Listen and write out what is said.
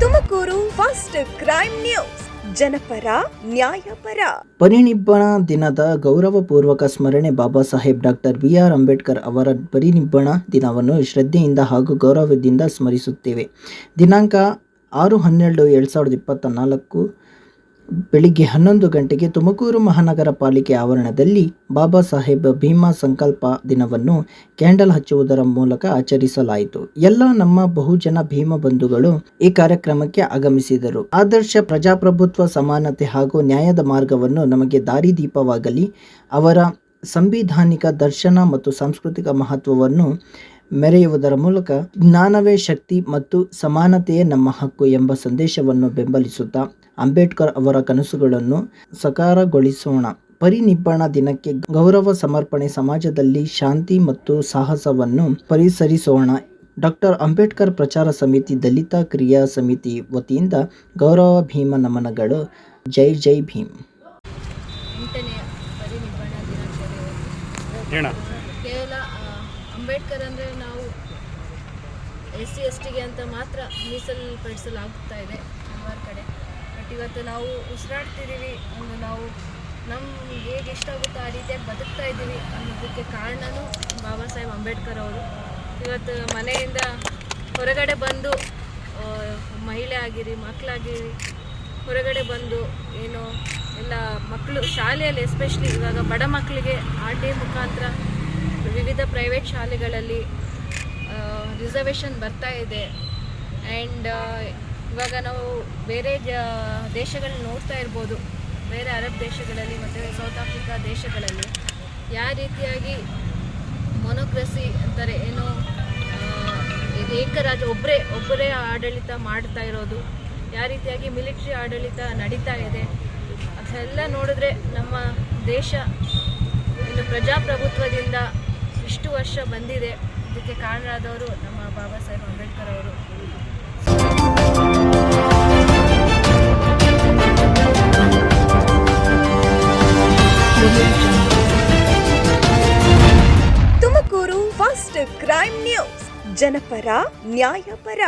Tumakuru first crime news. ಜನಪರ, ನ್ಯಾಯಪರ. ಪರಿನಿಬ್ಬಣ ದಿನದ ಗೌರವಪೂರ್ವಕ ಸ್ಮರಣೆ Baba Saheb doctor B R Ambedkar ಅವರ ಪರಿನಿಬ್ಬಣ ದಿನವನ್ನು ಶ್ರದ್ಧೆಯಿಂದ ಹಾಗೂ ಗೌರವದಿಂದ ಸ್ಮರಿಸುತ್ತೇವೆ. ದಿನಾಂಕ ಆರು ಹನ್ನೆರಡು ಎರಡು ಸಾವಿರದ ಇಪ್ಪತ್ತ ನಾಲ್ಕು ಬೆಳಿಗ್ಗೆ ಹನ್ನೊಂದು ಗಂಟೆಗೆ ತುಮಕೂರು ಮಹಾನಗರ ಪಾಲಿಕೆ ಆವರಣದಲ್ಲಿ ಬಾಬಾ ಸಾಹೇಬ್ ಭೀಮಾ ಸಂಕಲ್ಪ ದಿನವನ್ನು ಕ್ಯಾಂಡಲ್ ಹಚ್ಚುವುದರ ಮೂಲಕ ಆಚರಿಸಲಾಯಿತು. ಎಲ್ಲ ನಮ್ಮ ಬಹುಜನ ಭೀಮ ಬಂಧುಗಳು ಈ ಕಾರ್ಯಕ್ರಮಕ್ಕೆ ಆಗಮಿಸಿದರು. ಆದರ್ಶ ಪ್ರಜಾಪ್ರಭುತ್ವ, ಸಮಾನತೆ ಹಾಗೂ ನ್ಯಾಯದ ಮಾರ್ಗವನ್ನು ನಮಗೆ ದಾರಿದೀಪವಾಗಲಿ. ಅವರ ಸಂವಿಧಾನಿಕ ದರ್ಶನ ಮತ್ತು ಸಾಂಸ್ಕೃತಿಕ ಮಹತ್ವವನ್ನು ಮೆರೆಯುವುದರ ಮೂಲಕ ಜ್ಞಾನವೇ ಶಕ್ತಿ ಮತ್ತು ಸಮಾನತೆಯೇ ನಮ್ಮ ಹಕ್ಕು ಎಂಬ ಸಂದೇಶವನ್ನು ಬೆಂಬಲಿಸುತ್ತಾ ಅಂಬೇಡ್ಕರ್ ಅವರ ಕನಸುಗಳನ್ನು ಸಕಾರಗೊಳಿಸೋಣ. ಪರಿನಿಬ್ಬಣ ದಿನಕ್ಕೆ ಗೌರವ ಸಮರ್ಪಣೆ ಸಮಾಜದಲ್ಲಿ ಶಾಂತಿ ಮತ್ತು ಸಾಹಸವನ್ನು ಪರಿಸರಿಸೋಣ. ಡಾಕ್ಟರ್ ಅಂಬೇಡ್ಕರ್ ಪ್ರಚಾರ ಸಮಿತಿ ದಲಿತ ಕ್ರಿಯಾ ಸಮಿತಿ ವತಿಯಿಂದ ಗೌರವ ಭೀಮ ನಮನಗಳು. ಜೈ ಜೈ ಭೀಮ್. ಕೇವಲ ಅಂಬೇಡ್ಕರ್ ಅಂದರೆ ನಾವು ಎಸ್ ಸಿ, ಎಸ್ ಟಿಗೆ ಅಂತ ಮಾತ್ರ ಮೀಸಲ್ಪಡಿಸಲಾಗ್ತಾ ಇದೆ ಹಲವಾರು ಕಡೆ. ಬಟ್ ಇವತ್ತು ನಾವು ಉಸಿರಾಡ್ತಿದ್ದೀವಿ, ಒಂದು ನಾವು ನಮ್ಗೆ ಹೇಗೆ ಇಷ್ಟ ಆಗುತ್ತೋ ಆ ರೀತಿಯಾಗಿ ಬದುಕ್ತಾ ಇದ್ದೀವಿ ಅನ್ನೋದಕ್ಕೆ ಕಾರಣನೂ ಬಾಬಾ ಸಾಹೇಬ್ ಅಂಬೇಡ್ಕರ್ ಅವರು. ಇವತ್ತು ಮನೆಯಿಂದ ಹೊರಗಡೆ ಬಂದು ಮಹಿಳೆ ಆಗಿರಿ, ಮಕ್ಕಳಾಗಿರಿ, ಹೊರಗಡೆ ಬಂದು ಏನು ಎಲ್ಲ ಮಕ್ಕಳು ಶಾಲೆಯಲ್ಲಿ ಎಸ್ಪೆಷಲಿ ಇವಾಗ ಬಡ ಮಕ್ಕಳಿಗೆ ಆರ್ ಟಿ ಮುಖಾಂತರ ವಿವಿಧ ಪ್ರೈವೇಟ್ ಶಾಲೆಗಳಲ್ಲಿ ರಿಸರ್ವೇಷನ್ ಬರ್ತಾ ಇದೆ. ಆ್ಯಂಡ್ ಇವಾಗ ನಾವು ಬೇರೆ ಜ ದೇಶಗಳನ್ನ ನೋಡ್ತಾ ಇರ್ಬೋದು. ಬೇರೆ ಅರಬ್ ದೇಶಗಳಲ್ಲಿ ಮತ್ತು ಸೌತ್ ಆಫ್ರಿಕಾ ದೇಶಗಳಲ್ಲಿ. ಯಾವ ರೀತಿಯಾಗಿ ಮೊನೋಕ್ರಸಿ ಅಂತಾರೆ, ಏನು ಏಕರಾಜ ಒಬ್ಬರೇ ಒಬ್ಬರೇ ಆಡಳಿತ ಮಾಡ್ತಾ ಇರೋದು. ಯಾವ ರೀತಿಯಾಗಿ ಮಿಲಿಟ್ರಿ ಆಡಳಿತ ನಡೀತಾ ಇದೆ. ಅದೆಲ್ಲ ನೋಡಿದ್ರೆ ನಮ್ಮ ದೇಶ ಇನ್ನು ಪ್ರಜಾಪ್ರಭುತ್ವದಿಂದ ವರ್ಷ ಬಂದಿದೆ. ಇದಕ್ಕೆ ಕಾರಣರಾದವರು ನಮ್ಮ ಬಾಬಾ ಸಾಹೇಬ್ ಅಂಬೇಡ್ಕರ್ ಅವರು. Tumakuru first crime news. ಜನಪರ, ನ್ಯಾಯಪರ.